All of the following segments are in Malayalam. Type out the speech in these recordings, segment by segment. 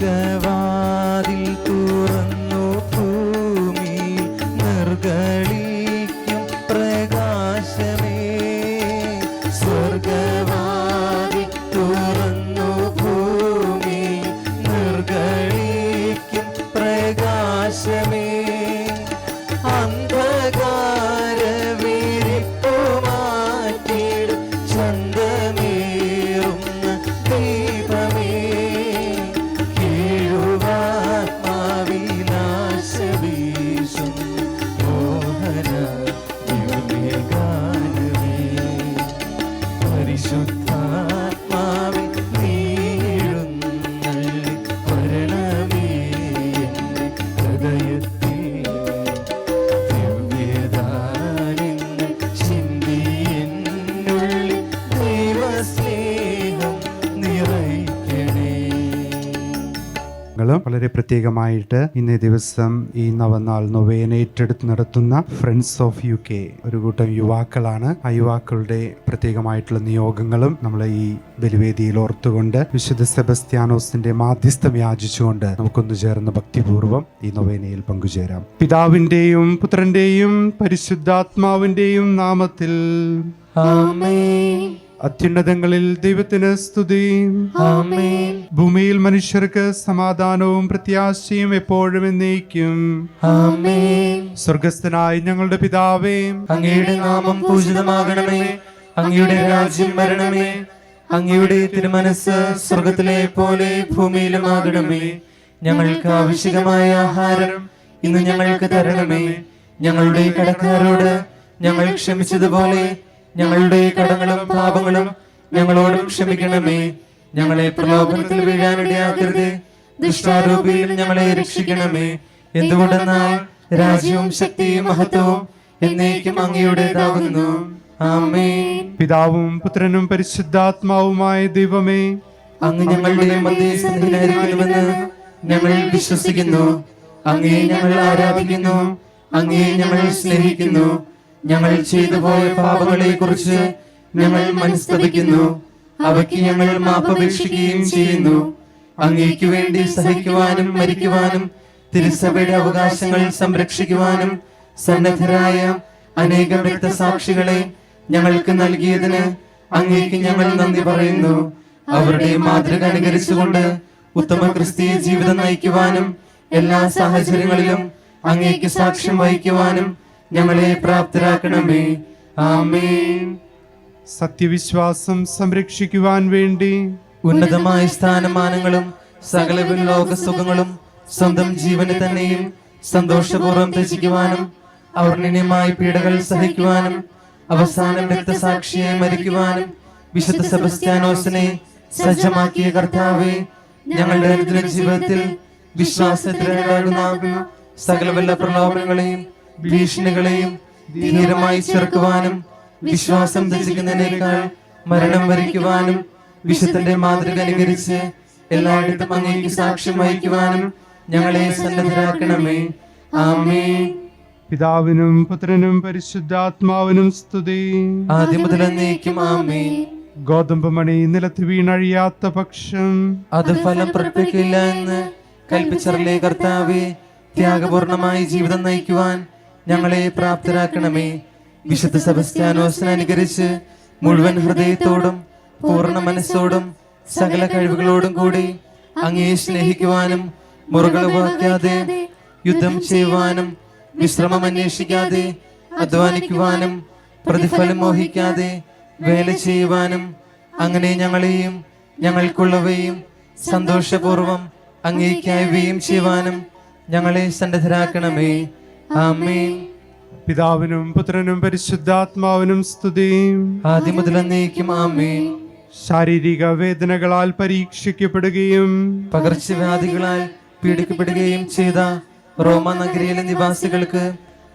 സ്വർഗവാതിൽ പരിശുദ്ധാത്മാവെ വളരെ പ്രത്യേകമായിട്ട് ഇന്നേ ദിവസം ഈ നവനാൾ നൊവേന ഏറ്റെടുത്ത് നടത്തുന്ന ഫ്രണ്ട്സ് ഓഫ് യു കെ ഒരു കൂട്ടം യുവാക്കളാണ്. ആ യുവാക്കളുടെ പ്രത്യേകമായിട്ടുള്ള നിയോഗങ്ങളും നമ്മൾ ഈ ബലിവേദിയിൽ ഓർത്തുകൊണ്ട് വിശുദ്ധ സെബസ്ത്യാനോസിന്റെ മാധ്യസ്ഥം യാചിച്ചുകൊണ്ട് നമുക്കൊന്നു ചേർന്ന് ഭക്തിപൂർവം ഈ നൊവേനയിൽ പങ്കുചേരാം. പിതാവിന്റെയും പുത്രന്റെയും പരിശുദ്ധാത്മാവിന്റെയും നാമത്തിൽ ആമേൻ. അത്യുന്നതങ്ങളിൽ ദൈവത്തിന് സ്തുതി. ഭൂമിയിൽ മനുഷ്യർക്ക് സമാധാനവും പ്രത്യാശയും എപ്പോഴും എന്നേക്കും. സ്വർഗസ്ഥനായ ഞങ്ങളുടെ പിതാവേ അങ്ങയുടെ നാമം പൂജിതമാകണമേ. അങ്ങയുടെ രാജ്യം വരണമേ. അങ്ങയുടെ തിരുമനസ് സ്വർഗത്തിലെ പോലെ ഭൂമിയിലും ആകണമേ ഞങ്ങൾക്ക് ആവശ്യമായ ആഹാരം ഇന്ന് ഞങ്ങൾക്ക് തരണമേ. ഞങ്ങളുടെ കടക്കാരോട് ഞങ്ങൾ ക്ഷമിച്ചതുപോലെ ഞങ്ങളുടെ കടങ്ങളും പാപങ്ങളും ഞങ്ങളോടും ക്ഷമിക്കണമേ. ഞങ്ങളെ പ്രലോഭനത്തിൽ വീഴാനിടയാക്കരുത് ദുഷ്ടാരൂപിയിൽ ഞങ്ങളെ രക്ഷിക്കണമേ. എന്തുകൊണ്ടെന്നാൽ രാജ്യവും ശക്തിയും മഹത്വവും എന്നേക്കും അങ്ങയുടേതാകുന്നു. പിതാവും പുത്രനും പരിശുദ്ധാത്മാവുമായ ദൈവമേ അങ്ങ് ഞങ്ങളുടെ മധ്യസ്ഥനായിരിക്കുന്നുവെന്ന് ഞങ്ങൾ വിശ്വസിക്കുന്നു. അങ്ങയെ ഞങ്ങൾ ആരാധിക്കുന്നു. അങ്ങയെ ഞങ്ങൾ സ്നേഹിക്കുന്നു. ഞങ്ങൾ ചെയ്തു പോയ പാപങ്ങളെ കുറിച്ച് ഞങ്ങൾ മനസ്തപിക്കുന്നു. അവയ്ക്ക് ഞങ്ങൾ മാപ്പപേക്ഷിക്കുകയും ചെയ്യുന്നു. അങ്ങേക്ക് വേണ്ടി സഹിക്കുവാനും മരിക്കുവാനും തിരുസഭയുടെ അവകാശങ്ങൾ സംരക്ഷിക്കുവാനും സന്നദ്ധരായ അനേകം രക്തസാക്ഷികളെ ഞങ്ങൾക്ക് നൽകിയതിന് അങ്ങേക്ക് ഞങ്ങൾ നന്ദി പറയുന്നു. അവരുടെ മാതൃക അനുകരിച്ചുകൊണ്ട് ഉത്തമ ക്രിസ്തീയ ജീവിതം നയിക്കുവാനും എല്ലാ സാഹചര്യങ്ങളിലും അങ്ങേക്ക് സാക്ഷ്യം വഹിക്കുവാനും ഞങ്ങളെ പ്രാപ്തരാക്കണമേ. ആമേൻ. സത്യവിശ്വാസം സംരക്ഷിക്കുവാൻ വേണ്ടി ഉന്നതമായ സ്ഥാനമാനങ്ങളും സകല ലോകസുഖങ്ങളും സ്വന്തം ജീവന് തന്നെയും സന്തോഷപൂർവം ത്യജിക്കുവാനും അവർണീയമായ പീഡകൾ സഹിക്കുവാനും അവസാനം രക്തസാക്ഷിയെ മരിക്കുവാനും വിശുദ്ധ സെബസ്ത്യാനോസിനെ സജ്ജമാക്കിയ കർത്താവെ ഞങ്ങളുടെ ജീവിതത്തിൽ വിശ്വാസത്തിലുണ്ടാകുന്ന സകലവല്ല പ്രലോഭനങ്ങളെയും ഭീഷണികളെയും ധീരമായി ചെറുക്കുവാനും വിശ്വാസം ത്യജിക്കുന്നതിനേക്കാൾ മരണം വരിക്കുവാനും വിശുദ്ധന്റെ മാതൃക അനുകരിച്ച് എല്ലായിടത്തും അങ്ങേക്ക് സാക്ഷ്യം വഹിക്കുവാനും ഞങ്ങളെ സന്നദ്ധരാക്കണമേ. ആമേ പിതാവിനും പുത്രനും പരിശുദ്ധാത്മാവിനും സ്തുതി. ആദ്യം മുതൽ ആമേ ഗോതമ്പ് മണി നിലത്ത് വീണഴിയാത്ത പക്ഷം അത് ഫലം പ്രത്യേകില്ല എന്ന് കൽപ്പിച്ചറിലെ കർത്താവെ ത്യാഗപൂർണമായി ജീവിതം നയിക്കുവാൻ ഞങ്ങളെ പ്രാപ്തരാക്കണമേ. വിശുദ്ധ സെബസ്ത്യാനോസിനെ അനുകരിച്ച് മുഴുവൻ ഹൃദയത്തോടും പൂർണ മനസ്സോടും സകല കഴിവുകളോടും കൂടി അങ്ങയെ സ്നേഹിക്കുവാനും മുറകൾ വഹിക്കാതെ യുദ്ധം ചെയ്യുവാനും വിശ്രമം അന്വേഷിക്കാതെ അധ്വാനിക്കുവാനും പ്രതിഫലം മോഹിക്കാതെ വേല ചെയ്യുവാനും അങ്ങനെ ഞങ്ങളെയും ഞങ്ങൾക്കുള്ളവയും സന്തോഷപൂർവം അങ്ങേക്കായവയും ചെയ്യുവാനും ഞങ്ങളെ സന്നദ്ധരാക്കണമേ. പിതാവിനും പുത്രനും പരിശുദ്ധാത്മാവിനും സ്തുതി. ആദ്യം ആമേൻ. ശാരീരിക വേദനകളാൽ പരീക്ഷിക്കപ്പെടുകയും പകർച്ചവ്യാധികളാൽ പീഡിക്കപ്പെടുകയും ചെയ്ത റോമ നഗരിയിലെ നിവാസികൾക്ക്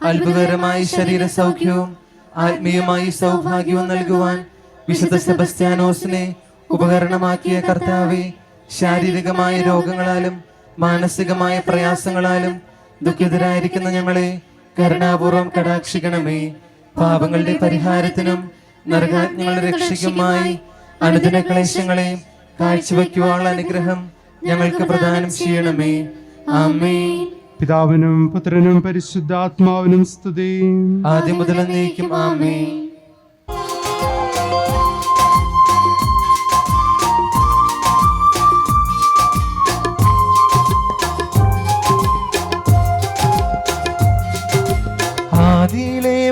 അത്ഭുതകരമായ ശരീര സൗഖ്യവും ആത്മീയമായി സൗഭാഗ്യവും നൽകുവാൻ വിശുദ്ധ സെബസ്ത്യാനോസിനെ ഉപകരണമാക്കിയ കർത്താവെ ശാരീരികമായ രോഗങ്ങളാലും മാനസികമായ പ്രയാസങ്ങളാലും ദുഃഖിതരായിരിക്കുന്ന ഞങ്ങളെ കരുണാപൂർവം കടാക്ഷിക്കണമേ. പാപങ്ങളുടെ പരിഹാരത്തിനും നരകാജ്ഞങ്ങളുടെ രക്ഷയ്ക്കുമായി അനുദിന ക്ലേശങ്ങളെ കാഴ്ചവെക്കുവാനുള്ള അനുഗ്രഹം ഞങ്ങൾക്ക് പ്രദാനം ചെയ്യണമേ. ആമേ പിതാവിനും പുത്രനും പരിശുദ്ധാത്മാവിനും സ്തുതി. ആദ്യം മുതൽ ആമേ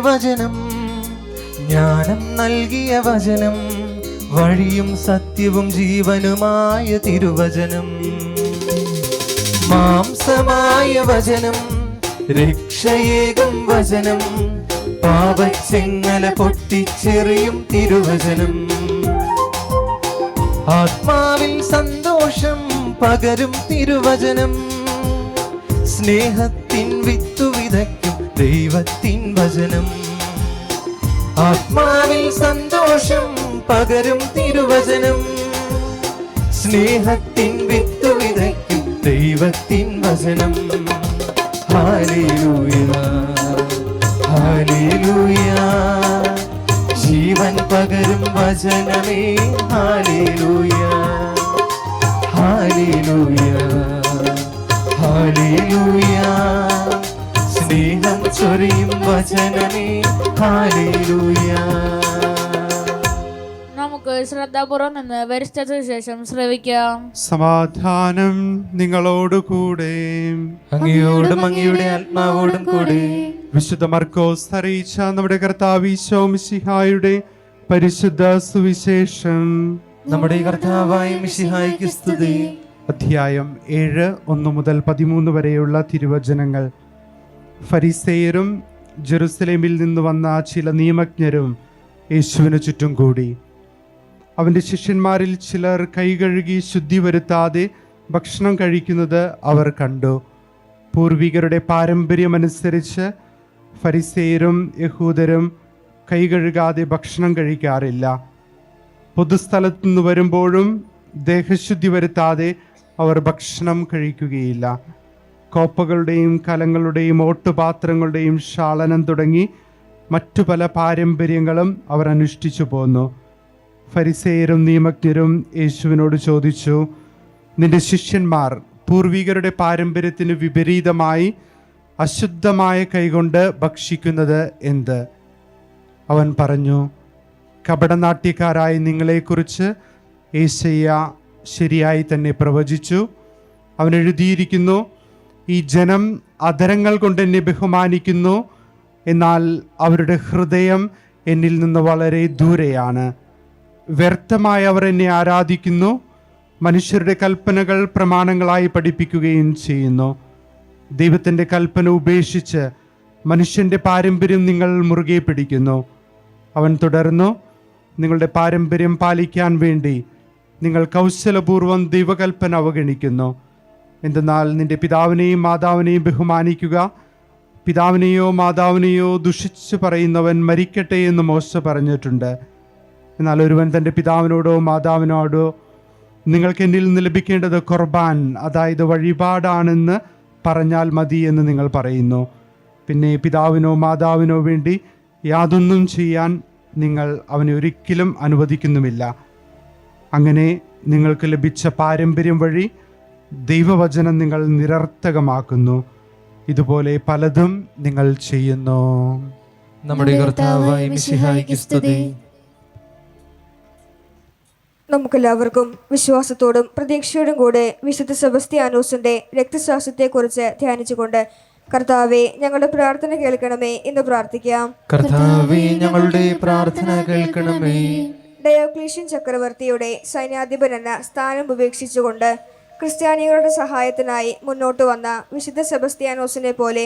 വചനം ജ്ഞാനം നൽകിയ വചനം വഴിയും സത്യവും ജീവനുമായ തിരുവചനം. മാംസമായ വചനം രക്ഷയേകം വചനം പാപച്ചെങ്ങല പൊട്ടിച്ചെറിയും തിരുവചനം. ആത്മാവിൽ സന്തോഷം പകരും തിരുവചനം. സ്നേഹത്തിൻ വിത്തു വിതയ്ക്കും ദൈവത്തിൻ വചനം ആത്മാവിൽ സന്തോഷം പകരും തിരുവചനം. സ്നേഹത്തിൻ വിത്തു വിതയ്ക്കും ദൈവത്തിൻ വചനം. ജീവൻ പകരും വചനമേ ഹാലേലൂയ ഹാലേലൂയ ഹാലേലൂയ സ്നേഹം ചൊരിയും വചനമേ. ഹാലേലൂയ നമുക്ക് ശ്രദ്ധാപൂർവം നിന്ന് പരിസ്ഥിതി ശേഷം ശ്രവിക്കാം. സമാധാനം നിങ്ങളോടുകൂടെ അങ്ങയോടും അങ്ങയുടെ ആത്മാവോടും കൂടെ. വിശുദ്ധ മർക്കോസ് അറിയിച്ച നമ്മുടെ കർത്താവ് മിശിഹായുടെ പരിശുദ്ധ സുവിശേഷം. നമ്മുടെ കർത്താവായ മിശിഹായിക്ക് സ്തുതി. അധ്യായം ഏഴ് ഒന്ന് മുതൽ പതിമൂന്ന് വരെയുള്ള തിരുവചനങ്ങൾ. ഫരിസേയരും ജെറുസലേമിൽ നിന്ന് വന്ന ചില നിയമജ്ഞരും യേശുവിന് ചുറ്റും കൂടി. അവന്റെ ശിഷ്യന്മാരിൽ ചിലർ കൈ കഴുകി ശുദ്ധി വരുത്താതെ ഭക്ഷണം കഴിക്കുന്നത് അവർ കണ്ടു. പൂർവികരുടെ പാരമ്പര്യമനുസരിച്ച് ഫരിസേയരും യഹൂദരും കൈ കഴുകാതെ ഭക്ഷണം കഴിക്കാറില്ല. പൊതുസ്ഥലത്തു നിന്ന് വരുമ്പോഴും ദേഹശുദ്ധി വരുത്താതെ അവർ ഭക്ഷണം കഴിക്കുകയില്ല. കോപ്പകളുടെയും കലങ്ങളുടെയും ഓട്ടുപാത്രങ്ങളുടെയും ശാളനം തുടങ്ങി മറ്റു പല പാരമ്പര്യങ്ങളും അവർ അനുഷ്ഠിച്ചു പോന്നു. ഫരിസേയരും നിയമജ്ഞരും യേശുവിനോട് ചോദിച്ചു നിന്റെ ശിഷ്യന്മാർ പൂർവികരുടെ പാരമ്പര്യത്തിന് വിപരീതമായി അശുദ്ധമായ കൈകൊണ്ട് ഭക്ഷിക്കുന്നത് എന്ത്? അവൻ പറഞ്ഞു കപടനാട്യക്കാരായ നിങ്ങളെക്കുറിച്ച് ഏശയ്യ ശരിയായി തന്നെ പ്രവചിച്ചു. അവൻ എഴുതിയിരിക്കുന്നു ഈ ജനം അധരങ്ങൾ കൊണ്ട് എന്നെ ബഹുമാനിക്കുന്നു. എന്നാൽ അവരുടെ ഹൃദയം എന്നിൽ നിന്ന് വളരെ ദൂരെയാണ്. വ്യർത്ഥമായി അവർ എന്നെ ആരാധിക്കുന്നു. മനുഷ്യരുടെ കൽപ്പനകൾ പ്രമാണങ്ങളായി പഠിപ്പിക്കുകയും ചെയ്യുന്നു. ദൈവത്തിന്റെ കൽപ്പന ഉപേക്ഷിച്ച് മനുഷ്യന്റെ പാരമ്പര്യം നിങ്ങൾ മുറുകെ പിടിക്കുന്നു. അവൻ തുടർന്നു നിങ്ങളുടെ പാരമ്പര്യം പാലിക്കാൻ വേണ്ടി നിങ്ങൾ കൗശലപൂർവം ദൈവകൽപ്പന അവഗണിക്കുന്നു. എന്തെന്നാൽ നിന്റെ പിതാവിനെയും മാതാവിനെയും ബഹുമാനിക്കുക. പിതാവിനെയോ മാതാവിനെയോ ദുഷിച്ച് പറയുന്നവൻ മരിക്കട്ടെ എന്ന് മോശ പറഞ്ഞിട്ടുണ്ട്. എന്നാൽ ഒരുവൻ തന്റെ പിതാവിനോടോ മാതാവിനോടോ നിങ്ങൾക്ക് എന്നിൽ നിന്ന് ലഭിക്കേണ്ടത് കുർബാൻ അതായത് വഴിപാടാണെന്ന് പറഞ്ഞാൽ മതി എന്ന് നിങ്ങൾ പറയുന്നു. പിന്നെ പിതാവിനോ മാതാവിനോ വേണ്ടി യാതൊന്നും ചെയ്യാൻ നിങ്ങൾ അവനെ ഒരിക്കലും അനുവദിക്കുന്നുമില്ല. അങ്ങനെ നിങ്ങൾക്ക് ലഭിച്ച പാരമ്പര്യം വഴി ദൈവവചനം നിങ്ങൾ നിരർത്ഥകമാക്കുന്നു. ഇതുപോലെ പലതും നിങ്ങൾ ചെയ്യുന്നു. നമ്മുടെ കർത്താവായ മിശിഹായിക്ക് സ്തുതി. നമുക്കെല്ലാവർക്കും വിശ്വാസത്തോടും പ്രതീക്ഷയോടും കൂടെ വിശുദ്ധ സെബസ്ത്യാനോസിന്റെ രക്തശ്വാസത്തെക്കുറിച്ച് ധ്യാനിച്ചുകൊണ്ട് കർത്താവെ ഞങ്ങളുടെ പ്രാർത്ഥന കേൾക്കണമേ എന്ന് പ്രാർത്ഥിക്കാം. കർത്താവേ ഞങ്ങളുടെ പ്രാർത്ഥന കേൾക്കണമേ. ഡയോക്ലീഷ്യൻ ചക്രവർത്തിയുടെ സൈന്യാധിപൻ എന്ന സ്ഥാനം ഉപേക്ഷിച്ചുകൊണ്ട് ക്രിസ്ത്യാനികളുടെ സഹായത്തിനായി മുന്നോട്ട് വന്ന വിശുദ്ധ സെബസ്ത്യാനോസിനെ പോലെ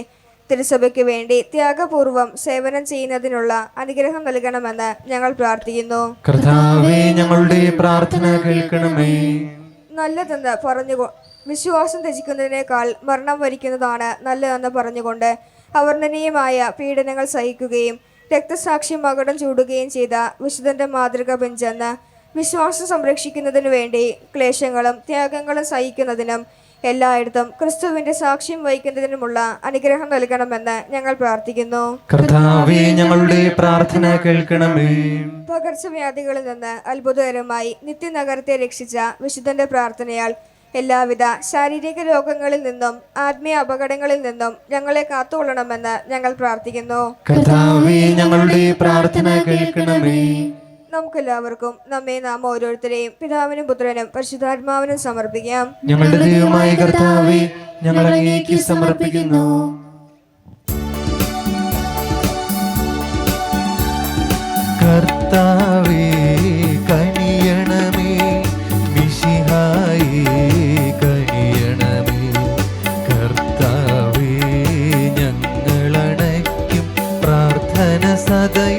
തിരുസഭയ്ക്ക് വേണ്ടി ത്യാഗപൂർവം സേവനം ചെയ്യുന്നതിനുള്ള അനുഗ്രഹം നൽകണമെന്ന് ഞങ്ങൾ പ്രാർത്ഥിക്കുന്നു. കർത്താവേ ഞങ്ങളുടെ പ്രാർത്ഥന കേൾക്കണമേ. നല്ലതെന്ന് പറഞ്ഞു വിശ്വാസം ത്യജിക്കുന്നതിനേക്കാൾ മരണം വരിക്കുന്നതാണ് നല്ലതെന്ന് പറഞ്ഞുകൊണ്ട് അവർണനീയമായ പീഡനങ്ങൾ സഹിക്കുകയും രക്തസാക്ഷി മകടം ചൂടുകയും ചെയ്ത വിശുദ്ധന്റെ മാതൃക ബെഞ്ചെന്ന് വിശ്വാസം സംരക്ഷിക്കുന്നതിനു വേണ്ടി ക്ലേശങ്ങളും ത്യാഗങ്ങളും സഹിക്കുന്നതിനും എല്ലായിടത്തും ക്രിസ്തുവിന്റെ സാക്ഷ്യം വഹിക്കുന്നതിനുമുള്ള അനുഗ്രഹം നൽകണമെന്ന് ഞങ്ങൾ പ്രാർത്ഥിക്കുന്നു. കർത്താവേ ഞങ്ങളുടെ പ്രാർത്ഥന കേൾക്കണമേ. പകർച്ചവ്യാധികളിൽ നിന്ന് അത്ഭുതകരമായി നിത്യനഗരത്തെ രക്ഷിച്ച വിശുദ്ധന്റെ പ്രാർത്ഥനയാൽ എല്ലാവിധ ശാരീരിക രോഗങ്ങളിൽ നിന്നും ആത്മീയ അപകടങ്ങളിൽ നിന്നും ഞങ്ങളെ കാത്തുകൊള്ളണമെന്ന് ഞങ്ങൾ പ്രാർത്ഥിക്കുന്നു. കർത്താവേ ഞങ്ങളുടെ പ്രാർത്ഥന കേൾക്കണമേ. നമുക്കെല്ലാവർക്കും നമ്മെ നാം ഓരോരുത്തരെയും പിതാവിനും പുത്രനും പരിശുദ്ധാത്മാവിനും സമർപ്പിക്കാം. ഞങ്ങളുടെ ദൈവമായ കർത്താവെ ഞങ്ങൾ അങ്ങേക്ക് സമർപ്പിക്കുന്നു. കർത്താവേ കനിയണമേ മിശിഹായി കനിയണമേ. കർത്താവേ ഞങ്ങളണയ്ക്കും പ്രാർത്ഥന സദയം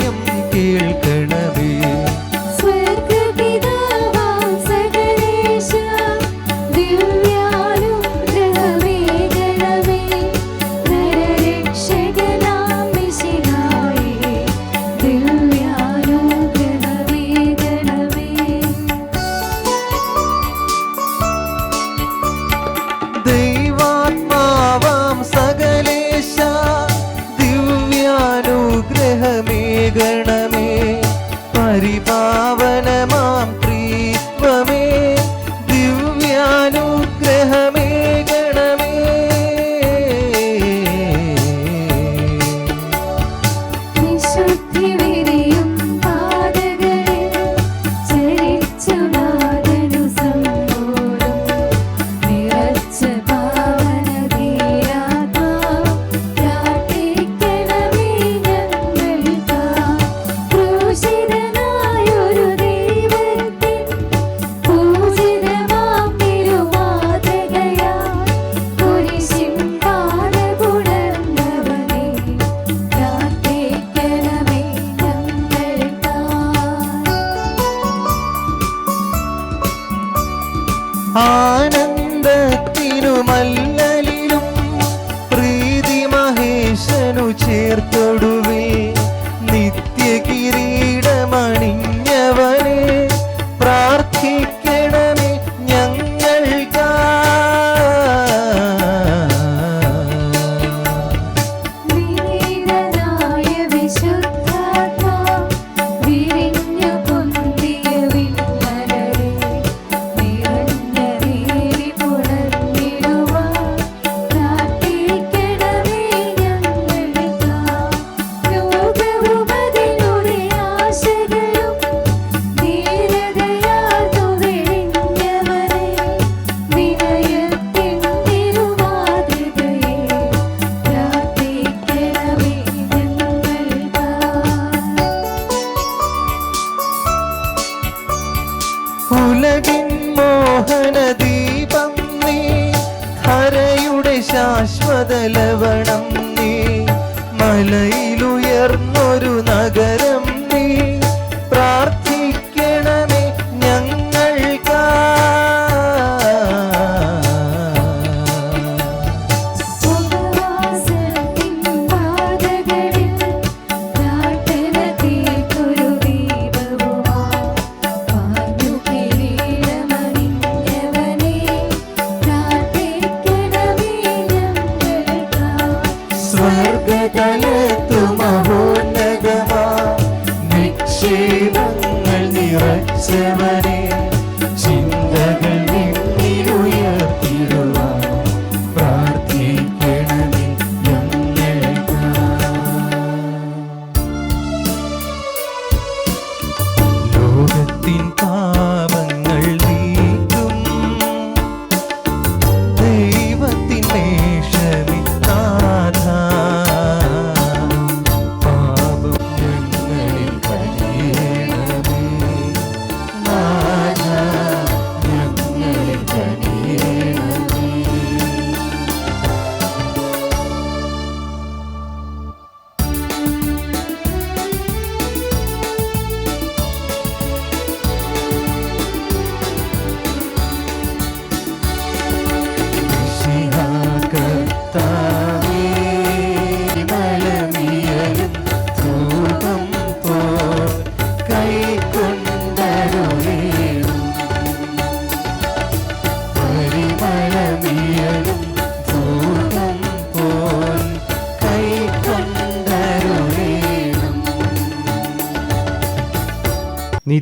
ആനന്ദത്തിനുമല്ലലിലും പ്രീതി മഹേശനു ചേർത്തൊടുവിൽ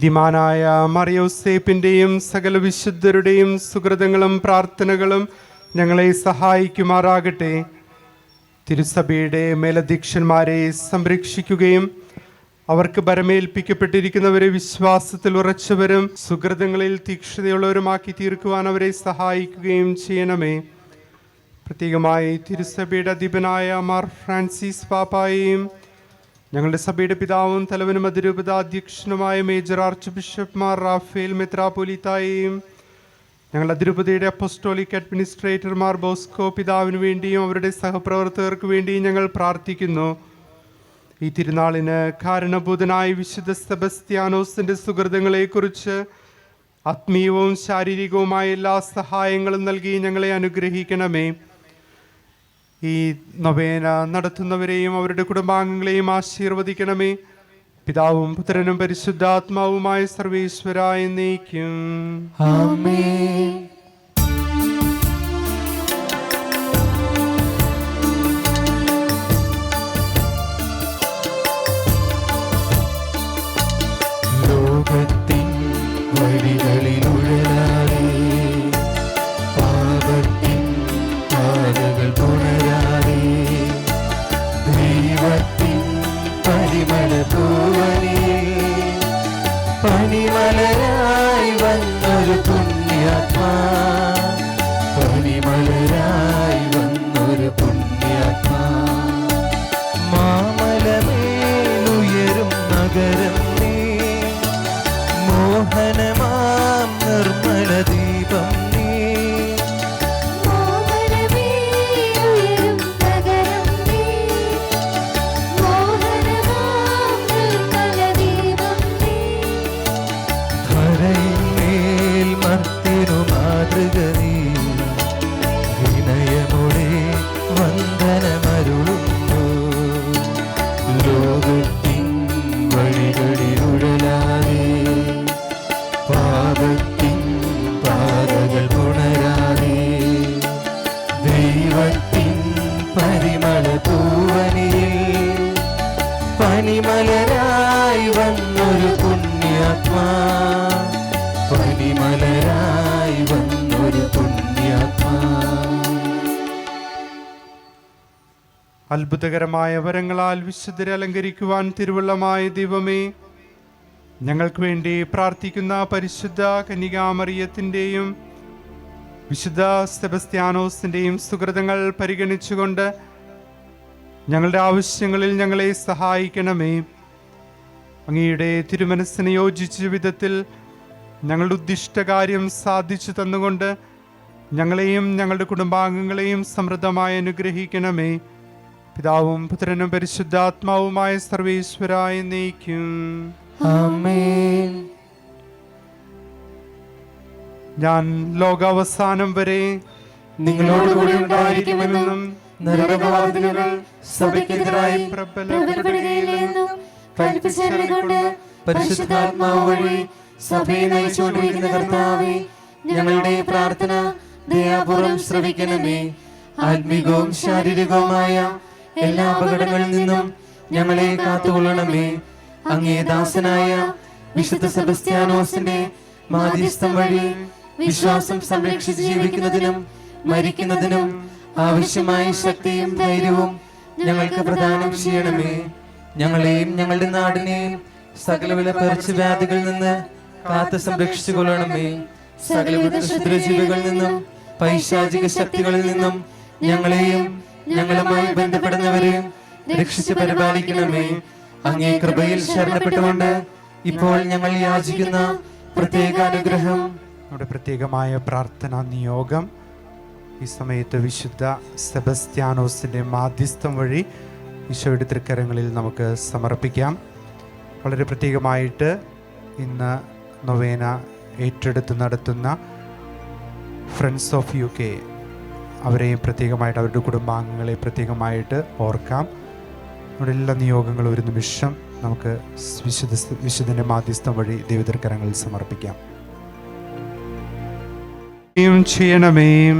നീതിമാനായ മറിയോസേപ്പിന്റെയും സകല വിശുദ്ധരുടെയും സുഹൃതങ്ങളും പ്രാർത്ഥനകളും ഞങ്ങളെ സഹായിക്കുമാറാകട്ടെ. തിരുസഭയുടെ മേലധ്യക്ഷന്മാരെ സംരക്ഷിക്കുകയും അവർക്ക് ഭരമേൽപ്പിക്കപ്പെട്ടിരിക്കുന്നവരെ വിശ്വാസത്തിൽ ഉറച്ചവരും സുഹൃതങ്ങളിൽ തീക്ഷ്ണതയുള്ളവരുമാക്കി തീർക്കുവാൻ അവരെ സഹായിക്കുകയും ചെയ്യണമേ. പ്രത്യേകമായി തിരുസഭയുടെ അധിപനായ മാർ ഫ്രാൻസിസ് പാപ്പായെയും ഞങ്ങളുടെ സഭയുടെ പിതാവും തലവനും അതിരൂപത അധ്യക്ഷനുമായ major arch bishop Mar Raphael മെത്രാപൊലിത്തായെയും ഞങ്ങളുടെ അതിരൂപതയുടെ അപ്പോസ്റ്റോളിക് അഡ്മിനിസ്ട്രേറ്റർമാർ ബോസ്കോ പിതാവിന് വേണ്ടിയും അവരുടെ സഹപ്രവർത്തകർക്ക് വേണ്ടിയും ഞങ്ങൾ പ്രാർത്ഥിക്കുന്നു. ഈ തിരുനാളിന് കാരണഭൂതനായ വിശുദ്ധ സെബസ്ത്യാനോസിന്റെ സുഹൃതങ്ങളെക്കുറിച്ച് ആത്മീയവും ശാരീരികവുമായ എല്ലാ സഹായങ്ങളും നൽകി ഞങ്ങളെ അനുഗ്രഹിക്കണമേ. ഈ നൊവേന നടത്തുന്നവരെയും അവരുടെ കുടുംബാംഗങ്ങളെയും ആശീർവദിക്കണമേ. പിതാവും പുത്രനും പരിശുദ്ധാത്മാവുമായ സർവേശ്വര എന്നേക്കും. വന്നൊരു വന്നൊരു അത്ഭുതകരമായ വരങ്ങളാൽ വിശുദ്ധരെ അലങ്കരിക്കുവാൻ തിരുവള്ളമായ ദൈവമേ ഞങ്ങൾക്ക് വേണ്ടി പ്രാർത്ഥിക്കുന്ന പരിശുദ്ധ കന്യകാമറിയത്തിന്റെയും വിശുദ്ധ സെബസ്ത്യാനോസിന്റെയും സുഹൃതങ്ങൾ പരിഗണിച്ചുകൊണ്ട് ഞങ്ങളുടെ ആവശ്യങ്ങളിൽ ഞങ്ങളെ സഹായിക്കണമേ. അങ്ങയുടെ തിരുമനസ്സിനെ യോജിച്ച വിധത്തിൽ ഞങ്ങളുടെ ഉദ്ദിഷ്ടകാര്യം സാധിച്ചു തന്നുകൊണ്ട് ഞങ്ങളെയും ഞങ്ങളുടെ കുടുംബാംഗങ്ങളെയും സമൃദ്ധമായി അനുഗ്രഹിക്കണമേ. പിതാവും പുത്രനും പരിശുദ്ധാത്മാവുമായ സർവേശ്വരായ നയിക്കും ഞാൻ ലോകാവസാനം വരെ നിങ്ങളോട് കൂടി ഉണ്ടായിരിക്കുമെന്നും നരകവാതിലുകൾ സഭയ്ക്കെതിരായി പ്രബല പ്രബലപ്പെടുകയില്ലെന്നും കൽപ്പിച്ചരുളിക്കൊണ്ട് പരിശുദ്ധാത്മാവ് വഴി സഭയെ നയിച്ചുകൊണ്ടിരിക്കുന്ന കർത്താവെ ഞങ്ങളുടെ പ്രാർത്ഥന ദയാപൂർവം ശ്രവിക്കണമേ. ആത്മികവും ശാരീരികവുമായ എല്ലാ അപകടങ്ങളിൽ നിന്നും ഞങ്ങളെ കാത്തുകൊള്ളണമേ. അങ്ങേ ദാസനായ വിശുദ്ധ സെബസ്ത്യാനോസിന്റെ മാധ്യസ്ഥം വഴി വിശ്വാസം സംരക്ഷിച്ച് ജീവിക്കുന്നതിനും മരിക്കുന്നതിനും ആവശ്യമായ ശക്തിയും ധൈര്യവും ഞങ്ങൾക്ക് പ്രദാനം ചെയ്യണമേ. ഞങ്ങളെയും ഞങ്ങളുടെ നാടിനെയും സകലവിധ പകർച്ചവ്യാധികളിൽ നിന്ന് കാത്തു സംരക്ഷിച്ചു കൊള്ളണമേ. സകലവിധ ശുദ്രജീവികളിൽ നിന്നും പൈശാചിക ശക്തികളിൽ നിന്നും ഞങ്ങളെയും ഞങ്ങളുമായി ബന്ധപ്പെടുന്നവരെയും രക്ഷിച്ച് പരിപാലിക്കണമേ. അങ്ങേ കൃപയിൽ ശരണപ്പെട്ടുകൊണ്ട് ഇപ്പോൾ ഞങ്ങൾ യാചിക്കുന്ന പ്രത്യേക അനുഗ്രഹം. നമ്മുടെ പ്രത്യേകമായ പ്രാർത്ഥനാ നിയോഗം ഈ സമയത്ത് വിശുദ്ധ സെബസ്ത്യാനോസിന്റെ മാധ്യസ്ഥം വഴി ഈശോയുടെ തൃക്കരങ്ങളിൽ നമുക്ക് സമർപ്പിക്കാം. വളരെ പ്രത്യേകമായിട്ട് ഇന്ന് നൊവേന ഏറ്റെടുത്ത് നടത്തുന്ന ഫ്രണ്ട്സ് ഓഫ് യു കെ അവരെയും പ്രത്യേകമായിട്ട് അവരുടെ കുടുംബാംഗങ്ങളെ പ്രത്യേകമായിട്ട് ഓർക്കാം. നമ്മുടെ എല്ലാ നിയോഗങ്ങളും ഒരു നിമിഷം നമുക്ക് വിശുദ്ധ വിശുദ്ധന്റെ മാധ്യസ്ഥം വഴി ദൈവതൃക്കരങ്ങളിൽ സമർപ്പിക്കാം. ചെയ്യണമേ.